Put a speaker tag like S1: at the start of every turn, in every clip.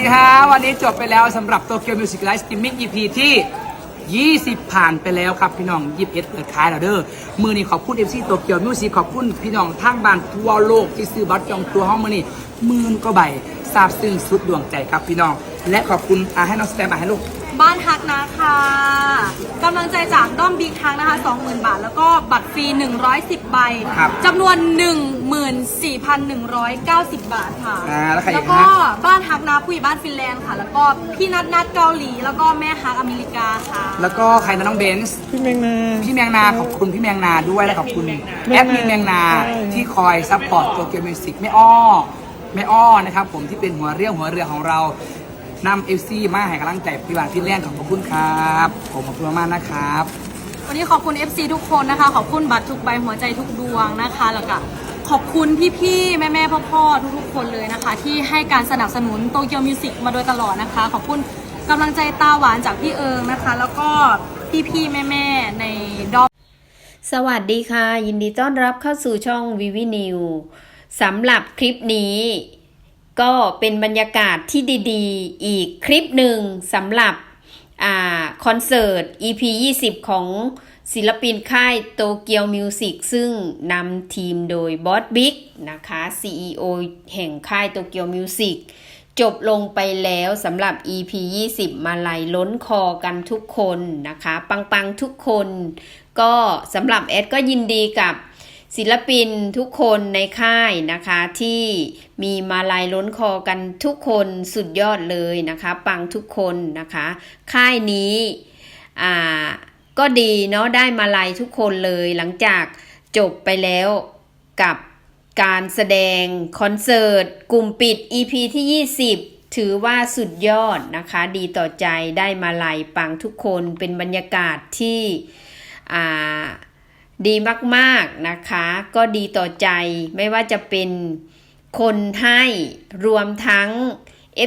S1: ดีฮะวันนี้จบไปแล้วสำหรับโตเกียวมิวสิกไลฟ์สตรีมมิ่ง EP ที่ 20 ผ่านไปแล้วครับพี่น้อง21เปิดขายแล้วเด้อมือนี้ขอบคุณ MC โตเกียวมิวสิกขอบคุณพี่น้องทั้งบ้านทั่วโลกที่ซื้อบัตรจองตัวห้องมือนี้หมื่นก็ใบซาบซึ้งสุดดวงใจครับพี่น้อง และขอบคุณอาให้น้องสแตมมาให้ลูก
S2: บ้านฮักนะคะกำลังใจจากด้อมบิ๊กฮักนะคะ 20,000 บาท แล้วก็บัตรฟรี 110 ใบ
S1: ครับ
S2: จำนวน 14,190 บาทค่ะ
S1: อ่าแล้วใครอีก
S2: แล้วก็
S1: ฮะ
S2: บ้านฮักนะผู้ใหญ่บ้านฟินแลนด์ค่ะ แล้วก็พี่นัทนัทเกาหลี แล้วก็แม่ฮักอเมริกาค่ะ
S1: แล้วก็ใครนะน้องเบนซ์
S3: พี่เมงนา
S1: พี่แมงนาขอบคุณพี่แมงนาด้วยและขอบคุณแอดมินแมงนา
S3: ใช่
S1: ที่คอยซัพพอร์ตโตเกียวมิวสิกแม่อ้อแม่อ้อนะครับผมที่เป็นหัวเรี่ยวหัวเรือของเรา นำเอฟซีมาให้กำลังใจพี่บานพี่แลนด์ขอบคุณครับ ผมขอบคุณมากๆนะครับ
S2: วันนี้ขอบคุณ FC ทุกคนนะคะ ขอบคุณบัตรทุกใบหัวใจทุกดวงนะคะ แล้วก็ขอบคุณพี่ๆแม่ๆพ่อๆทุกๆคนเลยนะคะ ที่ให้การสนับสนุนโตเกียวมิวสิกมาโดยตลอดนะคะ ขอบคุณกำลังใจตาหวานจากพี่เอิงนะคะ แล้วก็พี่ๆแม่ๆในดอม
S4: สวัสดีค่ะ ยินดีต้อนรับเข้าสู่ช่องวิวินิวสำหรับคลิปนี้ ก็เป็นบรรยากาศที่ดีๆ อีกคลิปหนึ่งสำหรับอคอนเสิร์ต EP 20 ของศิลปินค่ายโตเกียวมิวสิกซึ่งนำทีมโดยบอสบิ๊กนะคะ CEO แห่งค่ายโตเกียวมิวสิกจบลงไปแล้วสำหรับ EP 20 มาลัยล้นคอกันทุกคนนะคะ ปัง ๆ ทุกคน ก็สำหรับแอดก็ยินดีกับ ศิลปินทุกคนในค่ายนะคะที่มีมาลัยล้นคอกันทุกคนสุดยอดเลยนะคะปังทุกคนนะคะ ค่ายนี้อ่าก็ดีเนาะได้มาลัยทุกคนเลยหลังจากจบไปแล้วกับการแสดงคอนเสิร์ตกลุ่มปิด EP ที่ 20 ถือว่าสุดยอดนะคะ ดีต่อใจได้มาลัยปังทุกคนเป็นบรรยากาศที่อ่า ดีมากๆนะคะ ก็ดีต่อใจไม่ว่าจะเป็นคนให้รวมทั้ง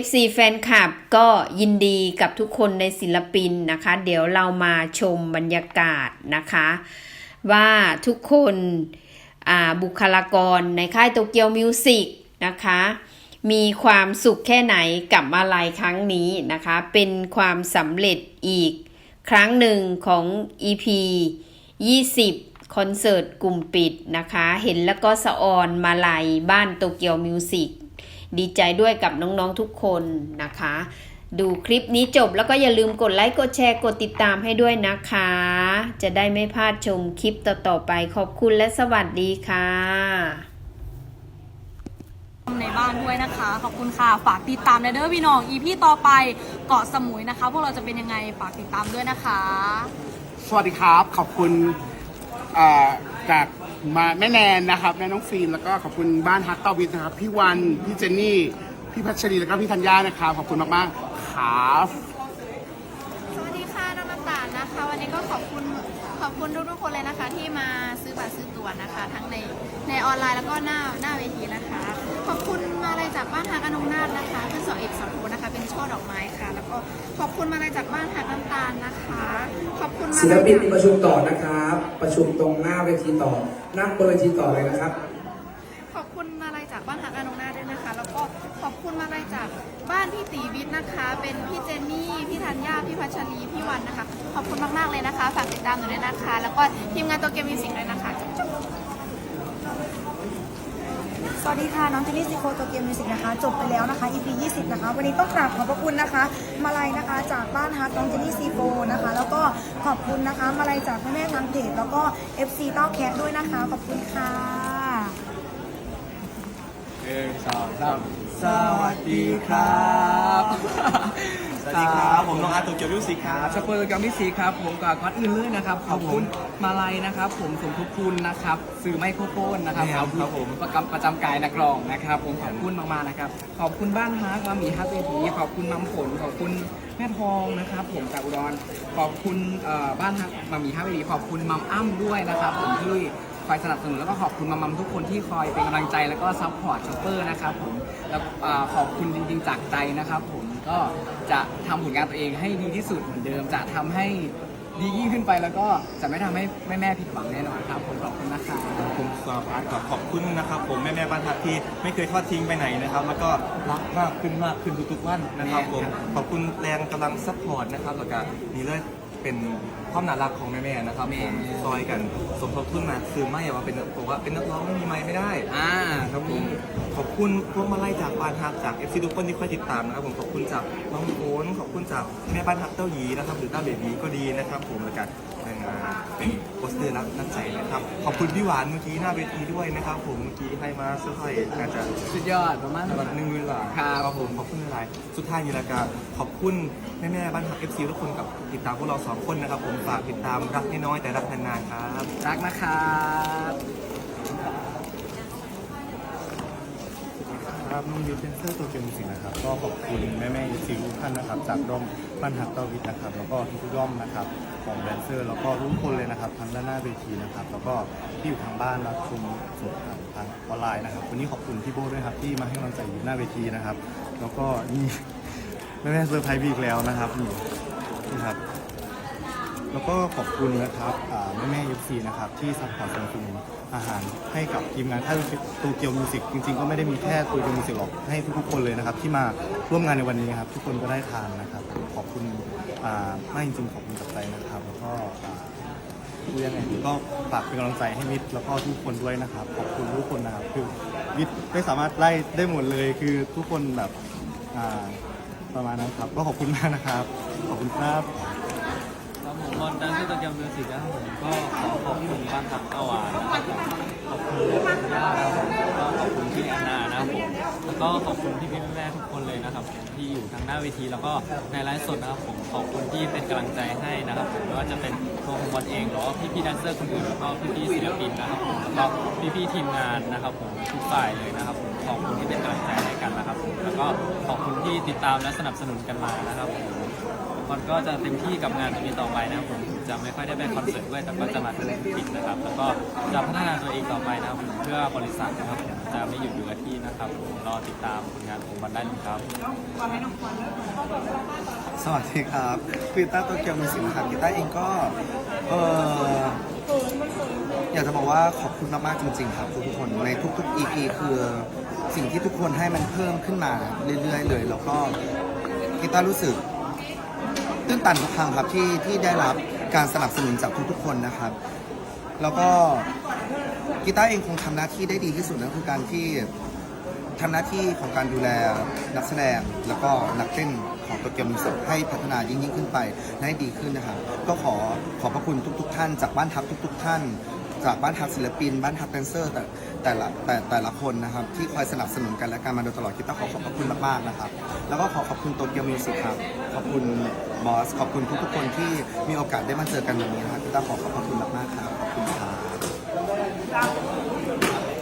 S4: FC แฟนคลับก็ยินดีกับทุกคนในศิลปินนะคะ เดี๋ยวเรามาชมบรรยากาศนะคะ ว่าทุกคนบุคลากรในค่ายโตเกียวมิวสิกนะคะ มีความสุขแค่ไหนกับมาลัยครั้งนี้นะคะ เป็นความสำเร็จอีกครั้งหนึ่งของ EP 20 คอนเสิร์ตกลุ่มปิดนะคะ เห็นแล้วก็สะออนมาลัยบ้านโตเกียวมิวสิกดีใจด้วยกับน้องๆทุกคนนะคะ ดูคลิปนี้จบแล้วก็อย่าลืมกดไลค์กดแชร์กดติดตามให้ด้วยนะคะ จะได้ไม่พลาดชมคลิปต่อๆไปขอบคุณและสวัสดีค่ะ
S2: ในบ้านด้วยนะคะ ขอบคุณค่ะ ฝากติดตามในเด้อพี่น้อง EP ต่อไปเกาะสมุยนะคะ พวกเราจะเป็นยังไงฝากติดตามด้วยนะคะ
S3: สวัสดีครับ ขอบคุณเอ่อจากมาแม่แนนนะครับแม่น้องฟิล์มแล้วก็ขอบคุณบ้านฮักเต้าวิทนะครับพี่วันพี่เจนนี่พี่พัชรีแล้วก็พี่ธัญญานะครับขอบคุณมากๆครับ
S5: สวัสดีค่ะน้องน้ำตาลนะคะ วันนี้ก็ขอบคุณ ขอบคุณทุกๆคนเลยนะคะ ที่มาซื้อบัตรซื้อตั๋วนะคะ ทั้งในในออนไลน์แล้วก็หน้าหน้าเวทีนะคะ ขอบคุณมาลัยจากบ้านฮักอนงนาถนะคะขึ้นสองเอกสองโทนะคะ เป็นช่อดอกไม้ค่ะ แล้วก็ขอบคุณมาลัยจากบ้านฮักน้ำตาลนะคะ ขอบคุณมา
S1: ศิล
S5: ลัย
S1: ปินมี
S5: จาก
S1: ประชุมต่อนะครับ ประชุมตรงหน้าเวทีต่อนั่งบนเวทีต่อเลยนะครับ
S5: ขอบคุณมาลัยจากบ้านฮักอนงนาถด้วยนะคะ แล้วก็ขอบคุณมาลัยจาก บ้านพี่ตีวิทย์นะคะ เป็นพี่เจนนี่ พี่ธัญญา พี่พัชรี พี่วันนะคะ ขอบคุณมาก ๆ เลยนะคะ ฝากติดตามหนูด้วยนะคะ แล้วก็ทีมงานตัวเกมมิวสิกด้วยนะคะจุ๊บๆ
S6: สวัสดีค่ะ น้องเจนนี่ซิโคโตเกียวมิวสิกนะคะ จบไปแล้วนะคะ EP 20 นะคะ วันนี้ต้องกราบขอบพระคุณนะคะ มาลัยนะคะจากบ้านฮักน้องเจนนี่ซีโฟนะคะ แล้วก็ขอบคุณนะคะ มาลัยจากแม่แม่ๆทางเพจแล้วก็ FC เต้าแคทด้วยนะคะ ขอบคุณค่ะ
S7: หนึ่งสองสาม สวัสดีครับสวัสดีครับ ผมน้องอาร์ตโตเกียวมิวสิกครับ
S1: สปอร์ตกับมิสีครับ ผมกับก่อนอื่นเลยนะครับ ขอบคุณมาลัยนะครับ ผมสมทบทุนนะครับ สื่อไมโครโฟนนะครับ
S7: ครับครับผม
S1: ประจำประจำกายนักร้องนะครับ ผมขอบคุณมากๆนะครับ ขอบคุณบ้านฮักมามีฮักเวทีขอบคุณมัมผล ขอบคุณแม่ทองนะครับ ผมจากอุดร ขอบคุณเอ่อบ้านฮักมามีฮักเวทีขอบคุณมัมอ้ำด้วยนะครับ ผมที่ คอยสนับสนุนแล้วก็ขอบคุณมัมมัมทุกคนที่คอยเป็นกำลังใจแล้วก็ซัพพอร์ตช็อปเปอร์นะครับผมแล้วเอ่อขอบคุณจริงๆจากใจนะครับ ผมก็จะทำผลงานตัวเองให้ดีที่สุดเหมือนเดิม จะทำให้ดียิ่งขึ้นไปแล้วก็จะไม่ทำให้แม่ๆผิดหวังแน่นอนครับผมขอบคุณนะครับ
S7: ผมสาบานขอขอบคุณนะครับ ผมแม่แม่ๆบ้านทักที่ไม่เคยทอดทิ้งไปไหนนะครับ แล้วก็รักมากขึ้นมากขึ้นทุกๆวันนะครับผมขอบคุณแรงกำลังซัพพอร์ตนะครับแล้วก็นี่เลย เป็นความน่ารักของแม่แม่ๆนะครับผมซอยกันสมทบทุนมาคือไม่ว่าเป็นบอกว่าเป็นนักร้องไม่มีไม้ไม่ได้
S1: อ่า
S7: ครับผมขอบคุณพวกมาไล่จากบ้านฮักจากเอฟซีทุกคนที่คอยติดตามนะครับผมขอบคุณจากน้องโอนขอบคุณจากแม่บ้านฮักเต้าหยีนะครับหรือต้าเบบีก็ดีนะครับผมแล้วกันเป็นโปสเตอร์รับน้ำใจนะครับ ขอบคุณพี่หวานเมื่อกี้หน้าเวทีด้วยนะครับ ผมเมื่อกี้ให้มาเซอร์ไพรส์อาจจะ
S1: สุดยอดประมาณ
S7: หนึ่งหมื่นบาท
S1: ครับ
S7: ผมขอบคุณหลายๆสุดท้ายนี้ละกันขอบคุณแม่แม่ๆบ้านฮักเอฟซีทุกคนกับติดตามพวกเราสองคนนะครับ ผมฝากติดตามรักน้อยๆแต่รักนานๆครับ
S1: รักนะครับ
S8: ครับน้องยูเซนเซอร์ตัวเกมสิงนะครับ ก็ขอบคุณแม่แม่ยูซีทุกท่านนะครับ จากร่มบ้านฮักเตอร์วิทนะครับ แล้วก็ทุกๆร่อมนะครับ ของแดนเซอร์ แล้วก็ทุกคนเลยนะครับทั้งด้านหน้าเวทีนะครับ แล้วก็ที่อยู่ทางบ้านรับชมสดผ่านทางออนไลน์นะครับ วันนี้ขอบคุณพี่โบ้ด้วยครับที่มาให้กำลังใจอยู่หน้าเวทีนะครับ แล้วก็นี่แม่แม่เซอร์ไพรส์พี่อีกแล้วนะครับนี่นี่ครับ แล้วก็ขอบคุณนะครับแม่แม่ยูซีนะครับที่ซัพพอร์ตสนับสนุนอาหารให้กับทีมงานค่าตูเกียวมิวสิกจริงๆ ก็ไม่ได้มีแค่ตูเกียวมิวสิกหรอกให้ทุกๆคนเลยนะครับที่มาร่วมงานในวันนี้ครับทุกคนก็ได้ทานนะครับขอบคุณมากจริงๆขอบคุณจากใจนะครับ แล้วก็อ่าพูดยังไงก็ฝากเป็นกำลังใจให้มิตรแล้วก็ทุกคนด้วยนะครับขอบคุณทุกคนนะครับคือมิตรไม่สามารถไล่ได้หมดเลยคือทุกคนแบบประมาณนั้นครับก็ขอบคุณมากนะครับ ขอบคุณครับ
S9: ผมบอลดันที่ตะเกียบมิวสิกนะครับผมก็ขอ ขอบคุณบ้านทับตะวานนะครับขอบคุณคุณย่มก็ขอบคุณพี่แอนนานะครับผมแล้วก็ขอบคุณพี่พี่แม่ทุกคนเลยนะครับที่อยู่ทางหน้าเวทีแล้วก็ในไลฟ์สดนะครับผมขอบคุณที่เป็นกำลังใจให้นะครับผมไม่ว่าจะเป็นตัวของบอลเองหรือว่าพี่พี่ๆแดนเซอร์คนอื่นแล้วก็พี่พี่ๆศิลปินนะครับผมแล้วก็พี่พี่ๆทีมงานนะครับผมทุกฝ่ายเลยนะครับผมขอบคุณที่เป็นกำลังใจให้กันนะครับผมแล้วก็ขอบคุณที่ติดตามและสนับสนุนกันมานะครับผม มันก็จะเต็มที่กับงานตรงนี้ต่อไปนะครับผมจะไม่ค่อยได้ไปคอนเสิร์ตด้วยแต่ก็จะมาเป็นปิดนะครับ แล้วก็จะพัฒนาตัวเองต่อไปนะครับผมเพื่อบริษัทนะครับผมจะไม่หยุดอยู่กับที่นะครับผมรอติดตามผลงานของบันได้เลยครับ
S10: สวัสดีครับกีตาร์โตเกียวมิวสิกนะครับกีตาร์เองก็เอออยากจะบอกว่าขอบคุณมากๆจริง ๆ ครับทุกคนในทุกๆ EP คือสิ่งที่ทุกคนให้มันเพิ่มขึ้นมาเรื่อยๆเลย แล้วก็กีตาร์รู้สึก ตื้นตันทุกครั้งครับที่ที่ได้รับการสนับสนุนจากทุกๆคนนะครับ แล้วก็กีตาร์เองคงทำหน้าที่ได้ดีที่สุดนั่นคือการที่ทำหน้าที่ของการดูแลนักแสดง แล้วก็นักเต้นของตัวเกมมิวสิกให้พัฒนายิ่งยิ่งขึ้นไปให้ดีขึ้นนะครับ ก็ขอขอบพระคุณทุก ๆ ท่านจากบ้านทัพทุก ๆ ท่าน จากบ้านทัพศิลปิน บ้านทัพแดนเซอร์ แต่แต่ละแต่แต่ละคนนะครับที่คอยสนับสนุนกันและกันมาโดยตลอดคิดต้องขอขอบพระคุณมากๆนะครับ แล้วก็ขอขอบคุณโตเกียวมิวสิกครับขอบคุณบอสขอบคุณทุกๆคนที่มีโอกาสได้มาเจอกันวันนี้นะครับคิดต้องขอขอบคุณมากๆครับขอบคุณครับ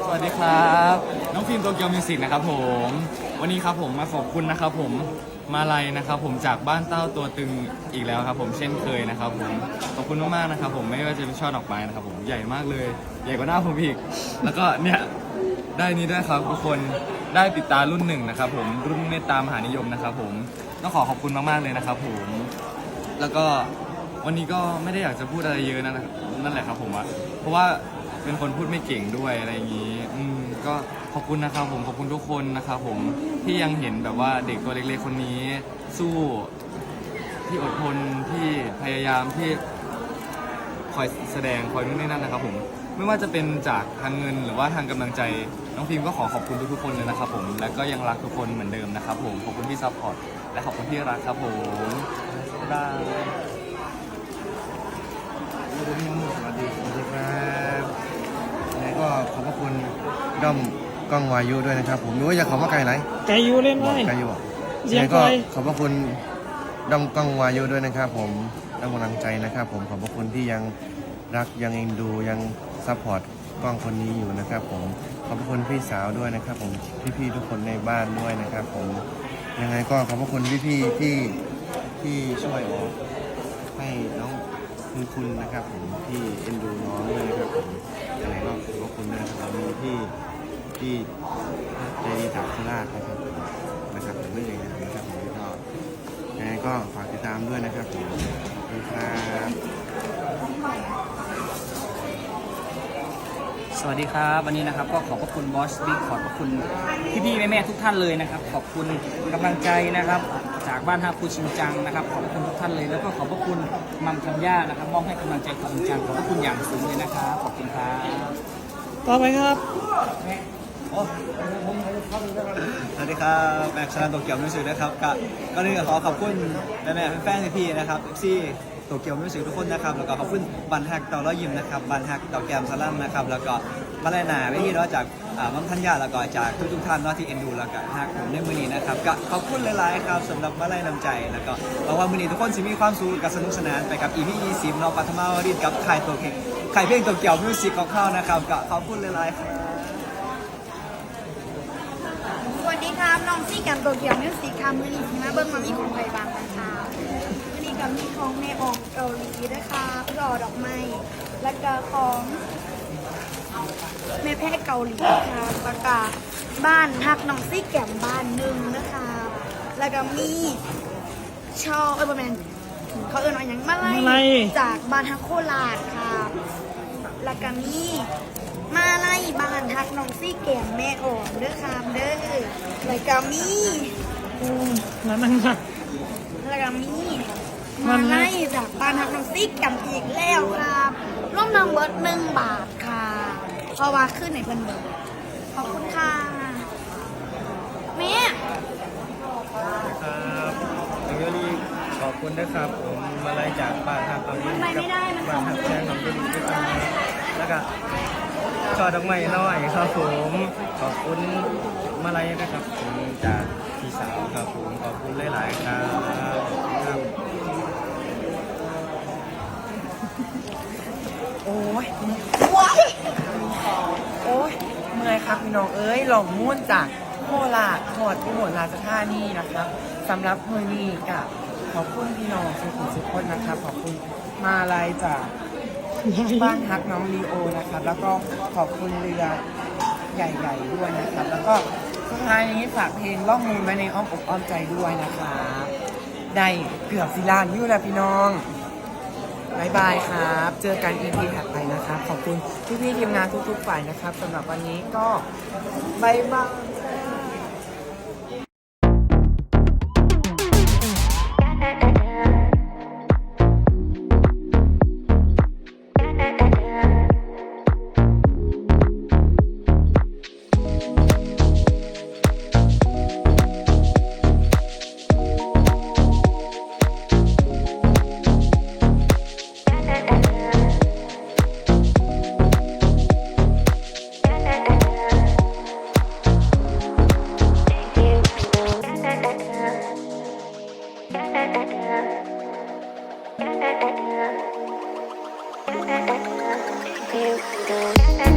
S9: สวัสดีครับ น้องฟิล์มโตเกียวมิวสิกนะครับผม วันนี้ครับผมมาขอบคุณนะครับผม มาลัยนะครับผมจากบ้านเต้าตัวตึงอีกแล้วครับผมเช่นเคยนะครับผมขอบคุณมากๆนะครับผมไม่ว่าจะเป็นช่อดอกไม้นะครับผมใหญ่มากเลย ใหญ่กว่าหน้าผมอีก แล้วก็เนี่ยได้นี้ด้วยครับทุกคนได้ปิดตารุ่นหนึ่งนะครับผมรุ่นเมตตามหานิยมนะครับผมต้องขอขอบคุณมากๆเลยนะครับผมแล้วก็วันนี้ก็ไม่ได้อยากจะพูดอะไรเยอะนะนั่นแหละครับผมอะเพราะว่าเป็นคนพูดไม่เก่งด้วยอะไรอย่างนี้อืม ก็ขอบคุณนะครับผมขอบคุณทุกคนนะครับผมที่ยังเห็นแบบว่าเด็กตัวเล็กๆคนนี้ สู้ที่อดทนที่พยายามที่คอยแสดงคอยนู่นนี่นั่นนะครับผมไม่ว่าจะเป็นจากทางเงินหรือว่าทางกำลังใจ น้องพิมก็ขอขอบคุณทุกๆคนเลยนะครับผมและก็ยังรักทุกคนเหมือนเดิมนะครับผมขอบคุณที่ซัพพอร์ตและขอบคุณที่รักครับผมบ๊ายบาย
S10: สวัสดีสวัสดีครับยังไงก็ขอบพระคุณ ด้อมกล้องวายุด้วยนะครับ ผมรู้ว่าจะขอมาไกลไหน
S9: ไกยูเล่น
S10: บ
S9: ไหม
S10: อกไกลอยู่บอก
S9: เสียง
S10: ยังไงก็
S9: ไกล
S10: ขอบพระคุณด้อมกล้องวายุด้วยนะครับ ผมให้กำลังใจนะครับ ผมขอบพระคุณที่ยังรักยังเอ็นดูยังซัพพอร์ตกล้องคนนี้อยู่นะครับ ผมขอบพระคุณพี่สาวด้วยนะครับ ผมพี่ๆทุกคนในบ้านด้วยนะครับ ผมยังไงก็ขอบพระคุณพี่ๆที่ที่ช่วยออก ให้น้องคุณคุณนะครับผมที่เอ็นดูน้องด้วยนะครับผมยังไงก็ขอบคุณนะครับมีที่ ที่ใจดีจากโคราชนะครับนะครับผมไม่ใหญ่นะครับผมก็ยังไงก็ฝากติดตามด้วยนะครับผมขอบคุณครับ
S11: สวัสดีครับวันนี้นะครับก็ขอบพระคุณบอสบิ๊กขอบพระคุณพี่ๆแม่ๆทุกท่านเลยนะครับ ขอบคุณกำลังใจนะครับ จากบ้านฮับคูชินจังนะครับ ขอบพระคุณทุกท่านเลย แล้วก็ขอบพระคุณมัมคัญญานะครับมอบให้กำลังใจคูชินจังขอบพระคุณอย่างสูงเลยนะครับขอบคุณครับ
S12: ต่อไปครับ
S11: แม่
S12: สวัสดีครับแม็กซ์ชาโตเกียวมิวสิกนะครับก็ก็นี่ขอขอบคุณแม่แม่แฟนๆพี่นะครับที่โตเกียวมิวสิกทุกคนนะครับแล้วก็ขอบคุณบันฮักเตาล้อยิมนะครับบันฮักเตาแกมสลัมนะครับแล้วก็มาเลนาวิธีเนาะจากมัมทัญญาแล้วก็จากทุกๆท่านเนาะที่เอ็นดูแล้วก็ฮักผมในมือนี้นะครับก็ขอบคุณหลายๆครับสำหรับมาลายนำใจแล้วก็หวังว่ามือนี้ทุกคนจะมีความสุขกับสนุกสนานไปกับ EP 20เนาะปัทมาวริศกับค่ายโตเกียวค่เพลงโตเกียวมิวสิกของเขานะครับก็ขอบคุณหลายๆครับ
S6: สวัส ดีครับน้องซี่แกมโตเกียวมิวสิกค่ะมือนี้มาเบิ้งมามีของไผ่บางนะคะมือนี้กับมีของแม่ออกเกาหลีนะคะหล่อดอกไม้แล้วก็ของแม่แพทย์เกาหลีค่ะแล้วก็บ้านฮักน้องซี่แกมบ้านหนึ่งนะคะ แล้วก็มีช่อเอ้ยประมาณเขาเอิ้นว่าอย่างมาไล่จากบ้านฮักโคราชค่ะแล้วก็มี มาไล่บ้านฮักน้องซี่แก้มแม่อ่อนเด้อครับเด้อแล้วก็มีอืมแล้วมันแล้วก็มีมาไล่จากบ้านฮักน้องซี่ก้มอีกแล้วครับร่วมนำเบิร์ดหนึ่งบาทค่ะเพราะว่าขึ้นในเพิ่นเบิร์ดขอบคุณค่ะแม่
S13: ครับแล้วก็นี่ขอบคุณนะครับผมมาไล่จากบ้านทางตอนนี้
S6: มันไปไม่ได้มัน
S13: บ้านทางแจ้งของเยกัน แล้วก็ช่อดอกไม้น้อยครับผมขอบคุณมาไล่นะครับผมจากพี่สาวครับผมขอบคุณหลายๆครับครับ
S14: โอ้ยว้ายโอ้ยเมื่อยครับพี่น้องเอ้ยหลงม่วนจากโคราชถอดอุบลราชธานีนะครับสำหรับมือนี้กับขอบคุณพี่น้องทุกคนทุกคนนะครับ ขอบคุณมาลายจาก บ้านฮักน้องลีโอนะครับแล้วก็ขอบคุณเรือใหญ่ๆด้วยนะครับ แล้วก็สุดท้ายนี้ฝากเพลงล่องมูลไว้ในอ้อมอกอ้อมใจด้วยนะครับได้เกือบสิล้านวิวแล้วพี่น้องบายบายครับ เจอกัน EP ถัดไปนะครับ ขอบคุณพี่ๆทีมงานทุกๆฝ่ายนะครับสำหรับวันนี้ก็บายบาย